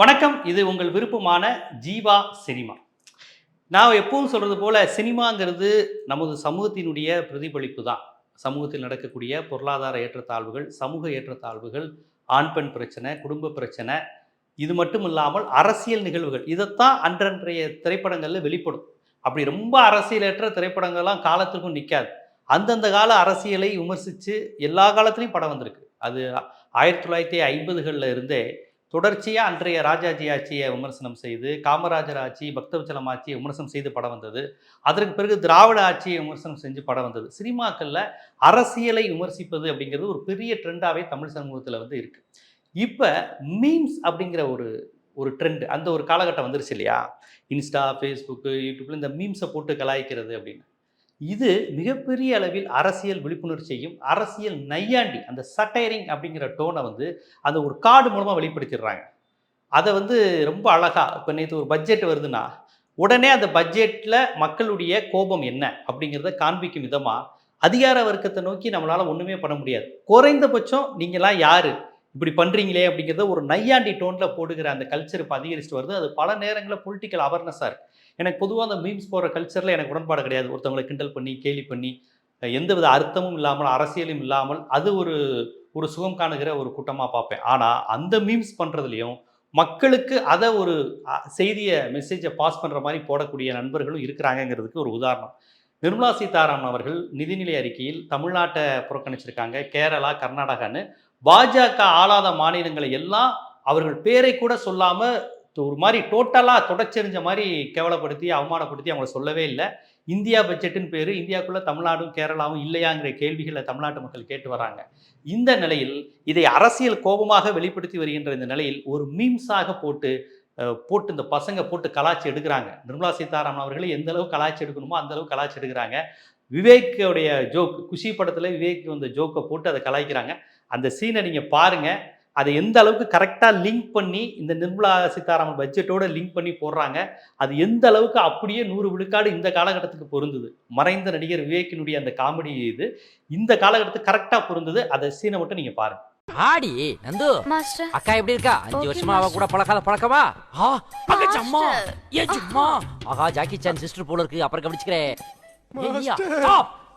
வணக்கம் இது உங்கள் விருப்பமான ஜீவா சினிமா. நான் எப்பவும் சொல்கிறது போல் சினிமாங்கிறது நமது சமூகத்தினுடைய பிரதிபலிப்பு தான். சமூகத்தில் நடக்கக்கூடிய பொருளாதார ஏற்றத்தாழ்வுகள் சமூக ஏற்றத்தாழ்வுகள் ஆண் பெண் பிரச்சனை குடும்ப பிரச்சனை இது மட்டும் இல்லாமல் அரசியல் நிகழ்வுகள் இதைத்தான் அன்றன்றைய திரைப்படங்களில் வெளிப்படும். அப்படி ரொம்ப அரசியலற்ற திரைப்படங்கள்லாம் காலத்துக்கும் நிற்காது அந்தந்த கால அரசியலை விமர்சித்து எல்லா காலத்துலேயும் படம் வந்திருக்கு. அது ஆயிரத்தி தொள்ளாயிரத்தி ஐம்பதுகளில் இருந்தே தொடர்ச்சியாக அன்றைய ராஜாஜி ஆட்சியை விமர்சனம் செய்து காமராஜர் ஆட்சி பக்தவச்சலம் ஆட்சியை விமர்சனம் செய்து படம் வந்தது. அதற்கு பிறகு திராவிட ஆட்சியை விமர்சனம் செஞ்சு படம் வந்தது. சினிமாக்களில் அரசியலை விமர்சிப்பது அப்படிங்கிறது ஒரு பெரிய ட்ரெண்டாகவே தமிழ் சமூகத்தில் வந்து இருக்குது இப்போ மீம்ஸ் அப்படிங்கிற ஒரு ஒரு ட்ரெண்ட் அந்த ஒரு காலகட்டம் வந்துருச்சு இல்லையா? இன்ஸ்டா ஃபேஸ்புக்கு யூடியூப்பில் இந்த மீம்ஸை போட்டு கலாய்க்கிறது அப்படின்னு. இது மிகப்பெரிய அளவில் அரசியல் விழிப்புணர்ச்சியையும் அரசியல் நையாண்டி அந்த சட்டைரிங் அப்படிங்கிற டோனை வந்து அந்த ஒரு கார்டு மூலமாக வெளிப்படுத்திடுறாங்க. அதை வந்து ரொம்ப அழகாக இப்போ நேற்று ஒரு பட்ஜெட் வருதுன்னா உடனே அந்த பட்ஜெட்டில் மக்களுடைய கோபம் என்ன அப்படிங்கிறத காண்பிக்கும் விதமாக அதிகார வர்க்கத்தை நோக்கி நம்மளால் ஒன்றுமே பண்ண முடியாது. குறைந்தபட்சம் நீங்களாம் யார்? இப்படி பண்ணுறீங்களே அப்படிங்கிறத ஒரு நையாண்டி டோனில் போடுகிற அந்த கல்ச்சர் இப்போ அதிகரிச்சுட்டு வருது. அது பல நேரங்களில் பொலிட்டிக்கல் அவேர்னஸாக இருக்குது எனக்கு பொதுவாக அந்த மீம்ஸ் போகிற கல்ச்சரில் எனக்கு உடன்பாடு கிடையாது. ஒருத்தவங்களை கிண்டல் பண்ணி கேலி பண்ணி எந்தவித அர்த்தமும் இல்லாமல் அரசியலும் இல்லாமல் அது ஒரு ஒரு சுகம் காணுகிற ஒரு கூட்டமாக பார்ப்பேன். ஆனால் அந்த மீம்ஸ் பண்ணுறதுலையும் மக்களுக்கு அதை ஒரு செய்தியை மெசேஜை பாஸ் பண்ணுற மாதிரி போடக்கூடிய நண்பர்களும் இருக்கிறாங்கங்கிறதுக்கு ஒரு உதாரணம். நிர்மலா சீதாராமன் அவர்கள் நிதிநிலை அறிக்கையில் தமிழ்நாட்டை புறக்கணிச்சிருக்காங்க. கேரளா கர்நாடகான்னு பாஜக ஆளாத மாநிலங்களை எல்லாம் அவர்கள் பேரை கூட சொல்லாமல் ஒரு மாதிரி டோட்டலாக தொடச்செறிஞ்ச மாதிரி கேவலப்படுத்தி அவமானப்படுத்தி அவங்கள சொல்லவே இல்லை. இந்தியா பட்ஜெட்டுன்னு பேர் இந்தியாவுக்குள்ளே தமிழ்நாடும் கேரளாவும் இல்லையாங்கிற கேள்விகளை தமிழ்நாட்டு மக்கள் கேட்டு வராங்க. இந்த நிலையில் இதை அரசியல் கோபமாக வெளிப்படுத்தி வருகின்ற இந்த நிலையில் ஒரு மீம்ஸாக போட்டு போட்டு இந்த பசங்க போட்டு கலாச்சி எடுக்கிறாங்க. நிர்மலா சீதாராமன் அவர்களை எந்த அளவு கலாச்சி எடுக்கணுமோ அந்த அளவு கலாச்சி எடுக்கிறாங்க. விவேக்குடைய ஜோக் குஷி படத்தில் விவேக் வந்த ஜோக்கை போட்டு அதை கலாய்க்கிறாங்க. அந்த சீனை நீங்கள் பாருங்கள் அதை எந்த அளவுக்கு கரெக்டாக லிங்க் பண்ணி இந்த நிர்மலா சீதாராமன் பட்ஜெட்டோட லிங்க் பண்ணி போடுறாங்க. அது எந்த அளவுக்கு அப்படியே நூறு விழுக்காடு இந்த காலகட்டத்துக்கு பொருந்தது. மறைந்த நடிகர் விவேக்கினுடைய அந்த காமெடி இது. இந்த காலகட்டத்துக்கு கரெக்டாக பொருந்தது. அந்த சீனை மட்டும் நீங்கள் பாருங்க. ஆடி நந்து. மாஸ்டர் அக்கா எப்படி இருக்கா? அஞ்சு வருஷமா அவ. கூட பழக்காத பழக்கமா? ஆ பக்கச்சு அம்மா. ஏன் சும்மா. ஆஹா ஜாக்கி சான் சிஸ்டர் போல இருக்கு. அப்புறம் கவனிச்சுக்கிறேன்.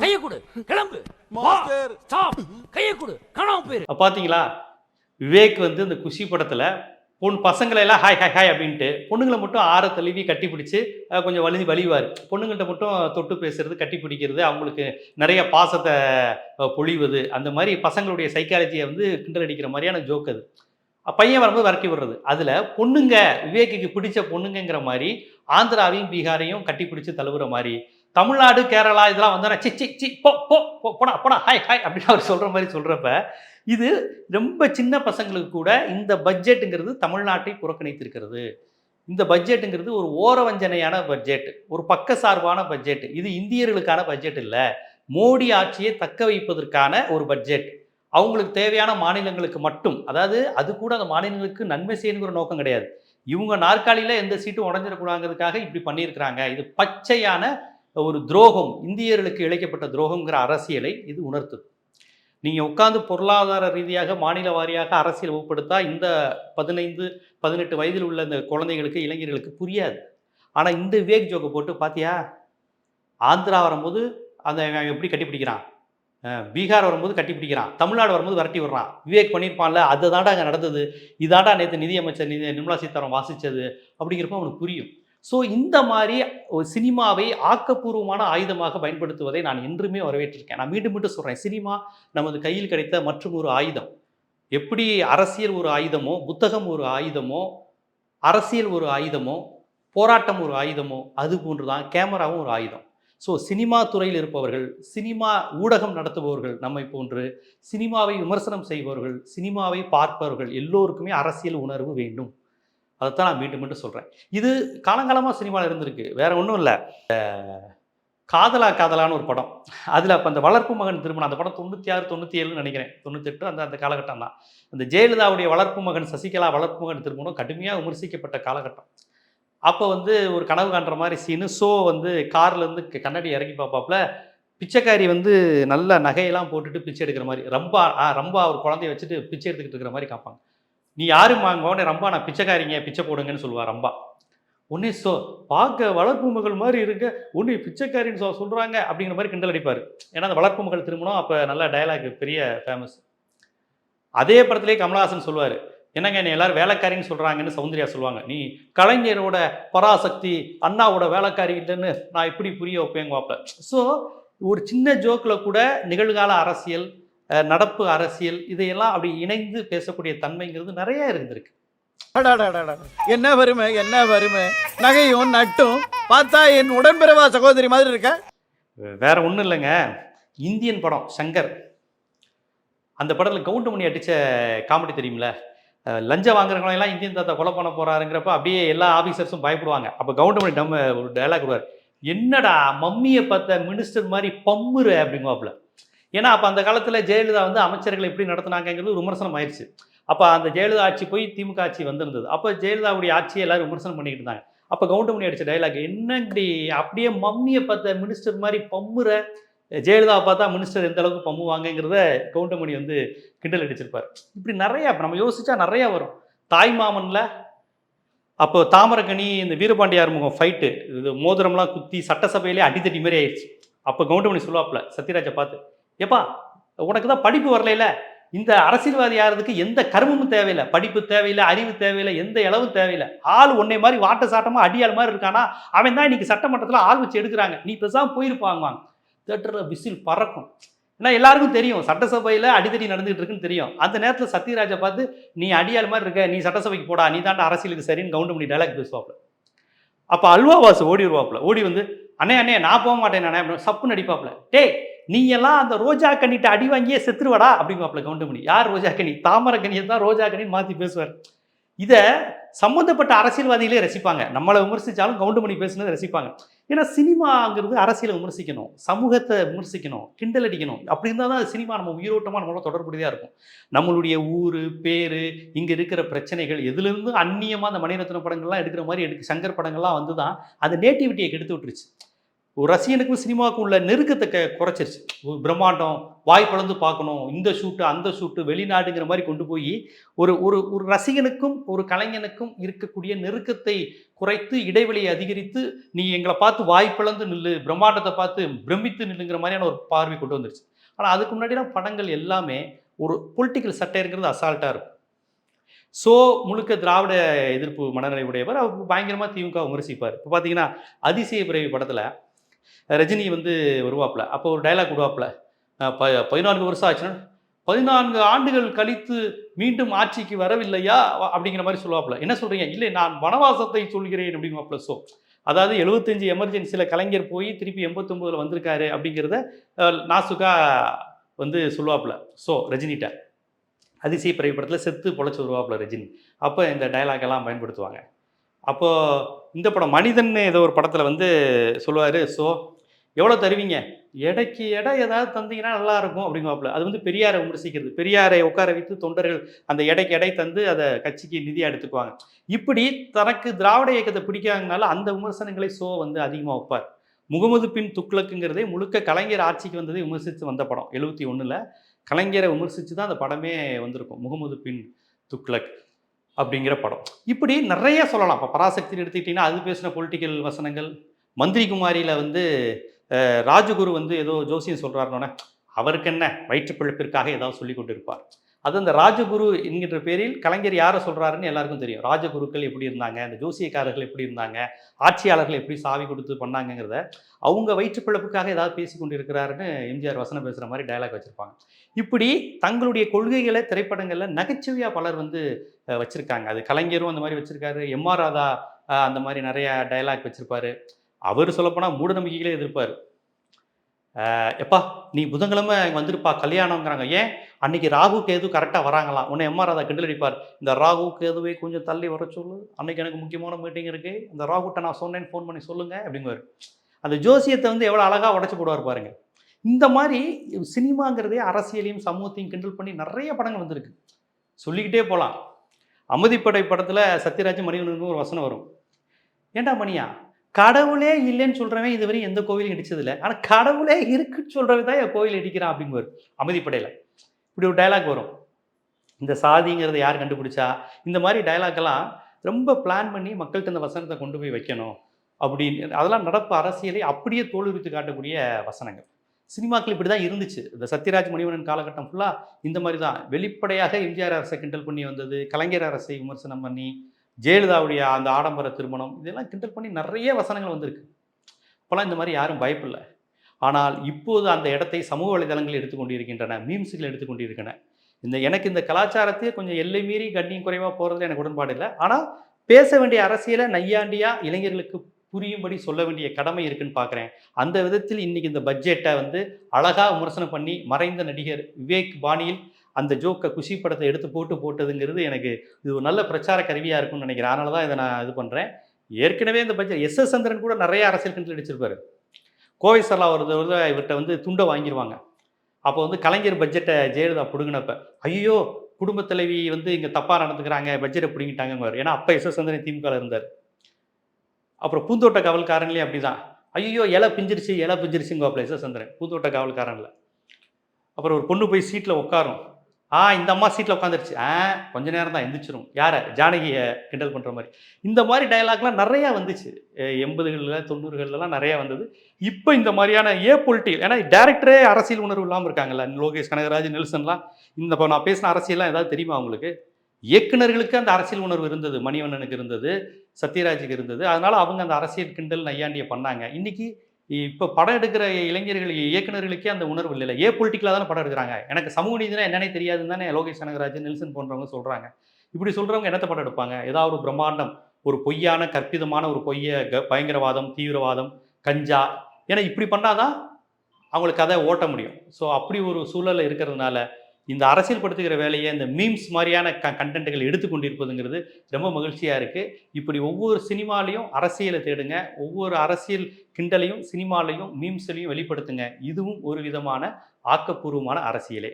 கைய கொடு கிளம்பு. மாஸ்டர். ஸ்டாப். கைய கொடு காணாம போயிரு. அப்ப பார்த்தீங்களா விவேக் வந்து இந்த குஷி படத்தில் பொன் பசங்களை எல்லாம் ஹாய் ஹாய் ஹாய் அப்படின்ட்டு பொண்ணுங்களை மட்டும் ஆற தழுவி கட்டி பிடிச்சி கொஞ்சம் வலி வலிவார் பொண்ணுங்கள்ட்ட மட்டும் தொட்டு பேசுறது கட்டி பிடிக்கிறது அவங்களுக்கு நிறைய பாசத்தை பொழிவது அந்த மாதிரி பசங்களுடைய சைக்காலஜியை வந்து கிண்டல் அடிக்கிற மாதிரியான ஜோக் அது. பையன் வரும்போது விரட்டி விடுறது. அதில் பொண்ணுங்க விவேக்குக்கு பிடிச்ச பொண்ணுங்கிற மாதிரி ஆந்திராவையும் பீகாரையும் கட்டி பிடிச்சி தழுவுற மாதிரி. தமிழ்நாடு கேரளா இதெல்லாம் வந்தோன்னா சி சி சி போ போ போடா போடா ஹாய் ஹாய் அப்படின்னு அவர் சொல்கிற மாதிரி சொல்கிறப்ப இது ரொம்ப சின்ன பசங்களுக்கு கூட இந்த பட்ஜெட்டுங்கிறது தமிழ்நாட்டை புறக்கணித்திருக்கிறது. இந்த பட்ஜெட்டுங்கிறது ஒரு ஓரவஞ்சனையான பட்ஜெட் ஒரு பக்க சார்பான பட்ஜெட். இது இந்தியர்களுக்கான பட்ஜெட் இல்லை. மோடி ஆட்சியை தக்க வைப்பதற்கான ஒரு பட்ஜெட். அவங்களுக்கு தேவையான மாநிலங்களுக்கு மட்டும் அதாவது அது கூட அந்த மாநிலங்களுக்கு நன்மை செய்யணுங்கிற நோக்கம் கிடையாது. இவங்க நாற்காலியில் எந்த சீட்டும் உடஞ்சிடக்கூடாங்கிறதுக்காக இப்படி பண்ணியிருக்கிறாங்க. இது பச்சையான ஒரு துரோகம் இந்தியர்களுக்கு இழைக்கப்பட்ட துரோகங்கிற அரசியலை இது உணர்த்துது நீங்கள் உட்காந்து பொருளாதார ரீதியாக மாநில வாரியாக அரசியல் உட்படுத்தா இந்த பதினைந்து பதினெட்டு வயதில் உள்ள இந்த குழந்தைகளுக்கு இளைஞர்களுக்கு புரியாது. ஆனால் இந்த விவேக் ஜோக்கை போட்டு பார்த்தியா ஆந்திரா வரும்போது அந்த அவன் எப்படி கட்டிப்பிடிக்கிறான்? பீகார் வரும்போது கட்டி பிடிக்கிறான் தமிழ்நாடு வரும்போது விரட்டி விடுறான். விவேக் பண்ணியிருப்பான்ல அது தாண்டா அங்கே நடந்தது. இதாண்டா நேற்று நிதியமைச்சர் நிதி நிர்மலா சீதாராமன் வாசித்தது அப்படிங்கிறப்ப அவனுக்கு புரியும். ஸோ இந்த மாதிரி ஒரு சினிமாவை ஆக்கப்பூர்வமான ஆயுதமாக பயன்படுத்துவதை நான் என்றுமே வரவேற்றிருக்கேன். நான் மீண்டும் மீண்டும் சொல்கிறேன் சினிமா நமது கையில் கிடைத்த மற்றும் ஒரு ஆயுதம். எப்படி அரசியல் ஒரு ஆயுதமோ புத்தகம் ஒரு ஆயுதமோ அரசியல் ஒரு ஆயுதமோ போராட்டம் ஒரு ஆயுதமோ அது போன்று தான் கேமராவும் ஒரு ஆயுதம். ஸோ சினிமா துறையில் இருப்பவர்கள் சினிமா ஊடகம் நடத்துபவர்கள் நம்மை போன்று சினிமாவை விமர்சனம் செய்பவர்கள் சினிமாவை பார்ப்பவர்கள் எல்லோருக்குமே அரசியல் உணர்வு வேண்டும். அதைத்தான் நான் மீண்டும் மீண்டும் சொல்கிறேன் இது காலங்காலமாக சினிமாவில் இருந்திருக்கு. வேற ஒன்றும் இல்லை. காதலா காதலான்னு ஒரு படம். அதில் அப்போ அந்த வளர்ப்பு மகன் திருமணம் அந்த படம் தொண்ணூற்றி ஆறு தொண்ணூற்றி ஏழுன்னு நினைக்கிறேன். தொண்ணூத்தெட்டு அந்த அந்த காலகட்டம் தான். அந்த ஜெயலலிதாவுடைய வளர்ப்பு மகன் சசிகலா வளர்ப்பு மகன் திருமணம் கடுமையாக விமர்சிக்கப்பட்ட காலகட்டம். அப்போ வந்து ஒரு கனவு காண்ற மாதிரி சீனு ஷோ வந்து கார்லேருந்து கண்ணாடி இறங்கி பார்ப்பாப்புல பிச்சைக்காரி வந்து நல்ல நகையெல்லாம் போட்டுட்டு பிச்சை எடுக்கிற மாதிரி ரம்பா ரம்பா ஒரு குழந்தைய வச்சுட்டு பிச்சை எடுத்துக்கிட்டு இருக்கிற மாதிரி காப்பாங்க. நீ யாரும் வாங்கோன்னு ரம்பா நான் பிச்சைக்காரிங்க பிச்சை போடுங்கன்னு சொல்லுவா ரம்பா. உன்னே சோ பார்க்க வளர்ப்பு மகள் மாதிரி இருக்க உன்னை பிச்சைக்காரின்னு சொ சொல்கிறாங்க அப்படிங்கிற மாதிரி கிண்டல் அடிப்பார். ஏன்னா அந்த வளர்ப்பு மகள் திரும்பணும் அப்போ நல்ல டயலாக் பெரிய ஃபேமஸ் அதே படத்துலேயே கமலஹாசன் சொல்லுவார் என்னங்க என்னை எல்லாரும் வேலைக்காரின்னு சொல்கிறாங்கன்னு சௌந்தர்யா சொல்லுவாங்க. நீ கலைஞரோட பராசக்தி அண்ணாவோட வேலைக்காரி இல்லைன்னு நான் எப்படி புரிய வைப்பேங்க வாப்பேன் ஸோ ஒரு சின்ன ஜோக்கில் கூட நிகழ்கால அரசியல் நடப்பு அரசியல் இதையெல்லாம் அப்படி இணைந்து பேசக்கூடிய தன்மைங்கிறது நிறைய இருந்திருக்கு. என்ன வறுமை என்ன வறுமை. நகையும் நட்டும். பார்த்தா என் உடன்பிறவா சகோதரி மாதிரி இருக்க? வேற ஒன்றும் இல்லைங்க. இந்தியன் படம் சங்கர். அந்த படத்தில் கவுண்டமணி அடித்த காமெடி தெரியுமில்ல லஞ்சம் வாங்குறவங்க எல்லாம் இந்தியன் தாத்தா கொலை பண்ண போறாருங்கிறப்ப அப்படியே எல்லா ஆஃபீஸர்ஸும் பயப்படுவாங்க. அப்போ கவுண்டமணி நம்ம ஒரு டயலாக் விடுவார் என்னடா மம்மியை பார்த்த மினிஸ்டர் மாதிரி பம்முற அப்படிங்குவாப்புல. ஏன்னா அப்போ அந்த காலத்தில் ஜெயலலிதா வந்து அமைச்சர்களை எப்படி நடத்தினாங்கிறது விமர்சனம் ஆயிடுச்சு அப்போ அந்த ஜெயலலிதா ஆட்சி போய் திமுக ஆட்சி வந்திருந்தது. அப்போ ஜெயலலிதாவுடைய ஆட்சியை எல்லாரும் விமர்சனம் பண்ணிக்கிட்டு இருந்தாங்க. அப்போ கவுண்டமணி அடித்த டைலாக் என்னங்கடி அப்படியே மம்மியை பார்த்த மினிஸ்டர் மாதிரி பம்முற ஜெயலலிதாவை பார்த்தா மினிஸ்டர் எந்த அளவுக்கு பம்முவாங்கங்கிறத கவுண்டமணி வந்து கிண்டல் அடிச்சிருப்பார். இப்படி நிறையா இப்போ நம்ம யோசிச்சா நிறையா வரும். தாய் மாமனில் அப்போ தாமரக்கனி இந்த வீரபாண்டிய முகம் ஃபைட்டு இது மோதிரம்லாம் குத்தி சட்டசபையிலே அடித்தடி மாதிரி ஆயிடுச்சு அப்போ கவுண்டமணி சொல்லுவாப்பில் சத்யராஜை பார்த்து ஏப்பா உனக்கு தான் படிப்பு வரலையில? இந்த அரசியல்வாதி ஆகிறதுக்கு எந்த கருமமும் தேவையில்லை. படிப்பு தேவையில்லை அறிவு தேவையில்லை எந்த இளவும் தேவையில்லை. ஆள் உன்னை மாதிரி வாட்ட சாட்டமாக அடியாள் மாதிரி இருக்கானா? அவன் தான் இன்னைக்கு சட்டமன்றத்தில் ஆள் வச்சு எடுக்கிறாங்க. நீ பெருசாக போயிருப்பாங்க தேட்டரில் விசில் பறக்கும். ஏன்னா எல்லாருக்கும் தெரியும். சட்டசபையில் அடிதடி நடந்துகிட்டு இருக்குன்னு தெரியும். அந்த நேரத்தில் சத்யராஜை பார்த்து நீ அடியாள் மாதிரி இருக்க. நீ சட்டசபைக்கு போடா. நீ தாண்டா அரசியலுக்கு சரின்னு கவுண்டமணி டைலாக் பேசுவாப்புல அப்போ அல்வா வாசு ஓடி வருவாப்புல ஓடி வந்து அண்ணே அண்ணே நான் போக மாட்டேன் அண்ணே அப்படின்னு அடிப்பாப்புல நடிப்பாப்புல டேய் நீ எல்லாம் அந்த ரோஜா கண்ணிட்ட அடி வாங்கியே செத்துருவாடா அப்படிங்குவாப்பில் கவுண்டமணி. யார் ரோஜா கனி தாமரை கனியை தான் ரோஜா கனின்னு மாற்றி பேசுவார். இதை சம்மந்தப்பட்ட அரசியல்வாதிகளே ரசிப்பாங்க. நம்மளை விமர்சித்தாலும் கவுண்டமணி பேசுனதை ரசிப்பாங்க. ஏன்னா சினிமாங்கிறது அரசியலை விமர்சிக்கணும். சமூகத்தை விமர்சிக்கணும். கிண்டல் அடிக்கணும். அப்படி இருந்தால் தான் சினிமா நம்ம உயிரோட்டமாக நம்மளோட தொடர்புடையதாக இருக்கும். நம்மளுடைய ஊர் பேர் இங்கே இருக்கிற பிரச்சனைகள் எதுலேருந்து அந்நியமாக அந்த மணிரத்ன படங்கள்லாம் எடுக்கிற மாதிரி எடுக்க சங்கர் படங்கள்லாம் வந்து தான் அந்த நேட்டிவிட்டியை கெடுத்து விட்டுருச்சு. ஒரு ரசிகனுக்கும் சினிமாவுக்கும் உள்ள நெருக்கத்தை க- குறைச்சிருச்சு. பிரம்மாண்டம் வாய் பிளந்து பார்க்கணும் இந்த ஷூட்டு அந்த ஷூட்டு வெளிநாடுங்கிற மாதிரி கொண்டு போய் ஒரு ஒரு ஒரு ரசிகனுக்கும் ஒரு கலைஞனுக்கும் இருக்கக்கூடிய நெருக்கத்தை குறைத்து இடைவெளியை அதிகரித்து நீ எங்களை பார்த்து வாய் பிளந்து நில்லு பிரம்மாண்டத்தை பார்த்து பிரமித்து நில்லுங்கிற மாதிரியான ஒரு பார்வை கொண்டு வந்துருச்சு. ஆனால் அதுக்கு முன்னாடிலாம் படங்கள் எல்லாமே ஒரு பொலிட்டிக்கல் சட்டைங்கிறது அசால்ட்டாக இருக்கும். ஸோ முழுக்க திராவிட எதிர்ப்பு மனநிலை உடையவர் அவர் பயங்கரமாக திமுக விமர்சிப்பார். இப்போ பார்த்தீங்கன்னா அதிசய பிறவி படத்தில் ரஜினி வந்து வருவாப்புல. அப்போ ஒரு டைலாக் விடுவாப்பில். ப பதினான்கு வருஷம் ஆச்சுன்னா பதினான்கு ஆண்டுகள் கழித்து மீண்டும் ஆட்சிக்கு வரவில்லையா? அப்படிங்கிற மாதிரி சொல்லுவாப்பில். என்ன சொல்கிறீங்க இல்லை நான் வனவாசத்தை சொல்கிறேன் அப்படிங்குவாப்பில். ஸோ அதாவது எழுபத்தஞ்சு எமர்ஜென்சியில் கலைஞர் போய் திருப்பி எண்பத்தொம்போதில் வந்திருக்காரு அப்படிங்கிறத நாசுக்கா வந்து சொல்லுவாப்புல. ஸோ ரஜினிகிட்ட அதிசய பிறவி படத்தில் செத்து பொழைச்சி வருவாப்புல ரஜினி. அப்போ இந்த டைலாக் எல்லாம் பயன்படுத்துவாங்க. அப்போது இந்த படம் மனிதன் ஏதோ ஒரு படத்தில் வந்து சொல்லுவார் ஸோ எவ்வளோ தருவீங்க? எடைக்கு எடை ஏதாவது தந்தீங்கன்னா நல்லா இருக்கும் அப்படிங்குவாப்புல. அது வந்து பெரியாரை விமர்சிக்கிறது. பெரியாரை உட்கார வைத்து தொண்டர்கள் அந்த எடைக்கு எடை தந்து அதை கட்சிக்கு நிதியாக எடுத்துக்குவாங்க. இப்படி தனக்கு திராவிட இயக்கத்தை பிடிக்காதனால அந்த விமர்சனங்களை சோ வந்து அதிகமாக வைப்பார். முகமது பின் துக்ளக்குங்கிறதே முழுக்க கலைஞர் ஆட்சிக்கு வந்ததை விமர்சித்து வந்த படம். எழுபத்தி ஒன்றில் கலைஞரை விமர்சித்து தான் அந்த படமே வந்திருக்கும். முகமது பின் துக்ளக். அப்படிங்கிற படம். இப்படி நிறைய சொல்லலாம். இப்போ பராசக்தின்னு எடுத்துக்கிட்டிங்கன்னா அது பேசின பொலிட்டிக்கல் வசனங்கள். மந்திரி குமாரியில் வந்து ராஜகுரு வந்து ஏதோ ஜோசியம் சொல்கிறாருன்னொன்னே அவருக்கு என்ன வயிற்றுப்பிழப்பிற்காக ஏதாவது சொல்லி கொண்டு இருப்பார் அது அந்த ராஜகுரு என்கின்ற பேரில் கலைஞர் யாரை சொல்கிறாருன்னு எல்லாருக்கும் தெரியும். ராஜகுருக்கள் எப்படி இருந்தாங்க? அந்த ஜோசியக்காரர்கள் எப்படி இருந்தாங்க? ஆட்சியாளர்கள் எப்படி சாவி கொடுத்து பண்ணாங்கங்கிறத அவங்க வயிற்றுப்பிழப்புக்காக ஏதாவது பேசி கொண்டிருக்கிறாருன்னு எம்ஜிஆர் வசனம் பேசுகிற மாதிரி டயலாக் வச்சுருப்பாங்க. இப்படி தங்களுடைய கொள்கைகளை திரைப்படங்களில் நகைச்சுவையாக பலர் வந்து வச்சுருக்காங்க. அது கலைஞரும் அந்த மாதிரி வச்சுருக்காரு. எம்ஆர் ராதா அந்த மாதிரி நிறையா டயலாக் வச்சுருப்பாரு. அவர் சொல்லப்போனால் மூட நம்பிக்கைகளே எதிர்ப்பார். எப்பா நீ புதன்கிழமை இங்கே வந்துருப்பா கல்யாணங்கிறாங்க ஏன்? அன்னைக்கு ராகு கேது கரெக்டாக வராங்களாம் உன்னை எம்ஆர் ராதா கிண்டல் அடிப்பார். இந்த ராகு கேதுவை கொஞ்சம் தள்ளி வர சொல்லு. அன்னைக்கு எனக்கு முக்கியமான மீட்டிங் இருக்குது இந்த ராகுட்ட நான் சொன்னேன்னு ஃபோன் பண்ணி சொல்லுங்க அப்படிங்குவார். அந்த ஜோசியத்தை வந்து எவ்வளோ அழகாக உடச்சி போடுவார் பாருங்கள் இந்த மாதிரி சினிமாங்கிறதே அரசியலையும் சமூகத்தையும் கிண்டல் பண்ணி நிறைய படங்கள் வந்திருக்கு. சொல்லிக்கிட்டே போகலாம் அமுதிப்படை படத்தில் சத்யராஜ் மணிவனுக்கு ஒரு வசனம் வரும். ஏண்டா மணியா? கடவுளே இல்லைன்னு சொல்கிறவன் இதுவரை எந்த கோவிலும் இடிச்சதில்லை. ஆனால் கடவுளே இருக்குன்னு சொல்கிறவன் தான் என் கோவில் இடிக்கிறான் அப்படிங்குவார். அமைதிப்படையில். இப்படி ஒரு டயலாக் வரும். இந்த சாதிங்கிறத யார் கண்டுபிடிச்சா? இந்த மாதிரி டயலாக்கெல்லாம் ரொம்ப பிளான் பண்ணி மக்கள்கிட்ட இந்த வசனத்தை கொண்டு போய் வைக்கணும் அப்படின்னு அதெல்லாம் நடப்பு அரசியலை அப்படியே தோல்வித்து காட்டக்கூடிய வசனங்கள். சினிமாக்கள் இப்படி தான் இருந்துச்சு. இந்த சத்யராஜ் மணிவனன் காலகட்டம் ஃபுல்லாக இந்த மாதிரி தான். வெளிப்படையாக எம்ஜிஆர் அரசை கிண்டல் பண்ணி வந்தது கலைஞர் அரசை விமர்சனம் பண்ணி ஜெயலலிதாவுடைய அந்த ஆடம்பர திருமணம் இதெல்லாம் கிண்டல் பண்ணி நிறைய வசனங்கள் வந்திருக்கு. அப்போல்லாம் இந்த மாதிரி யாரும் பயப்பில்லை. ஆனால் இப்போது அந்த இடத்தை சமூக வலைதளங்கள் எடுத்துக்கொண்டிருக்கின்றன மீம்ஸுகள் எடுத்துக்கொண்டிருக்கின்றன இந்த எனக்கு இந்த கலாச்சாரத்தையே கொஞ்சம் எல்லை மீறி கண்ணியம் குறைவாக போகிறதுல எனக்கு உடன்பாடு இல்லை. ஆனால் பேச வேண்டிய அரசியலை நையாண்டியாக இளைஞர்களுக்கு புரியும்படி சொல்ல வேண்டிய கடமை இருக்குன்னு பார்க்குறேன். அந்த விதத்தில் இன்னைக்கு இந்த பட்ஜெட்டை வந்து அழகாக விமர்சனம் பண்ணி மறைந்த நடிகர் விவேக் பாணியில் அந்த ஜோக்கை குஷி படத்தை எடுத்து போட்டு போட்டதுங்கிறது எனக்கு இது ஒரு நல்ல பிரச்சார கருவியாக இருக்கும்னு நினைக்கிறேன். அதனால தான் இதை நான் இது பண்ணுறேன் ஏற்கனவே இந்த பட்ஜெட் எஸ். எஸ். சந்திரன் கூட நிறைய அரசியல் கண்டில் அடிச்சிருப்பாரு. கோவை சரலா ஒரு இவர்கிட்ட வந்து துண்டை வாங்கிடுவாங்க அப்போ வந்து கலைஞர் பட்ஜெட்டை ஜெயலலிதா பிடுங்கினப்ப ஐயோ குடும்ப தலைவி வந்து இங்கே தப்பாக நடந்துக்கிறாங்க பட்ஜெட்டை பிடுங்கிட்டாங்க ஏன்னா அப்போ எஸ். எஸ். சந்திரன் திமுகவில் இருந்தார். அப்புறம் பூந்தோட்ட காவல்காரன்லேயும் அப்படி தான் ஐயோ இலை பிஞ்சிருச்சு இலை பிஞ்சிருச்சுங்க எஸ். எஸ். சந்திரன் பூந்தோட்ட காவல்காரனில். அப்புறம் ஒரு பொண்ணு போய் சீட்டில் உட்காரும் ஆ இந்த அம்மா சீட்டில் உட்காந்துருச்சு. ஆ கொஞ்ச நேரம் தான் எந்திரிச்சிரும். யாரை? ஜானகியை கிண்டல் பண்ணுற மாதிரி. இந்த மாதிரி டயலாக்லாம் நிறையா வந்துச்சு. எண்பதுகளில் தொண்ணூறுகள்லாம் நிறையா வந்தது. இப்போ இந்த மாதிரியான ஏ பொலிட்டிகல் ஏன்னா டேரக்டரே அரசியல் உணர்வு இல்லாமல் இருக்காங்கல்ல. லோகேஷ் கனகராஜ் நெல்சன்லாம். இந்த இப்போ நான் பேசின அரசியல்லாம் ஏதாவது தெரியுமா அவங்களுக்கு இயக்குனர்களுக்கு அந்த அரசியல் உணர்வு இருந்தது. மணிவண்ணனுக்கு இருந்தது. சத்யராஜுக்கு இருந்தது. அதனால் அவங்க அந்த அரசியல் கிண்டல் நையாண்டியை பண்ணாங்க. இன்றைக்கி இப்போ படம் எடுக்கிற இளைஞர்கள் இயக்குனர்களுக்கே அந்த உணர்வு இல்லை ஏ பொலிட்டிக்கலாக தானே படம் எடுக்கிறாங்க. எனக்கு சமூக நீதினா என்னன்னே தெரியாதுன்னு தானே லோகேஷ் கனகராஜ் நெல்சன் போன்றவங்க சொல்கிறாங்க இப்படி சொல்கிறவங்க என்னத்தை படம் எடுப்பாங்க? ஏதாவது ஒரு பிரம்மாண்டம் ஒரு பொய்யான கற்பிதமான ஒரு பொய்ய க பயங்கரவாதம் தீவிரவாதம் கஞ்சா ஏன்னா இப்படி பண்ணாதான் அவங்களுக்கு கதை ஓட்ட முடியும். ஸோ அப்படி ஒரு சூழல் இருக்கிறதுனால இந்த அரசியல் படுத்துகிற வேலையை இந்த மீம்ஸ் மாதிரியான க கண்டென்ட்டுகள் எடுத்துக்கொண்டிருப்பதுங்கிறது ரொம்ப மகிழ்ச்சியாக இருக்குது இப்படி ஒவ்வொரு சினிமாலையும் அரசியலை தேடுங்க. ஒவ்வொரு அரசியல் கிண்டலையும் சினிமாலையும் மீம்ஸ்லையும் வெளிப்படுத்துங்க. இதுவும் ஒரு விதமான ஆக்கப்பூர்வமான அரசியலே.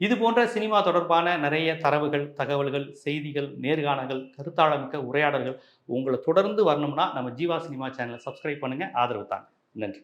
இது போன்ற சினிமா தொடர்பான நிறைய தரவுகள் தகவல்கள் செய்திகள் நேர்காணல்கள் கருத்தாளமிக்க உரையாடல்கள் உங்களை தொடர்ந்து வரணும்னா நம்ம ஜீவா சினிமா சேனலை சப்ஸ்கிரைப் பண்ணுங்கள் ஆதரவு தாங்க நன்றி.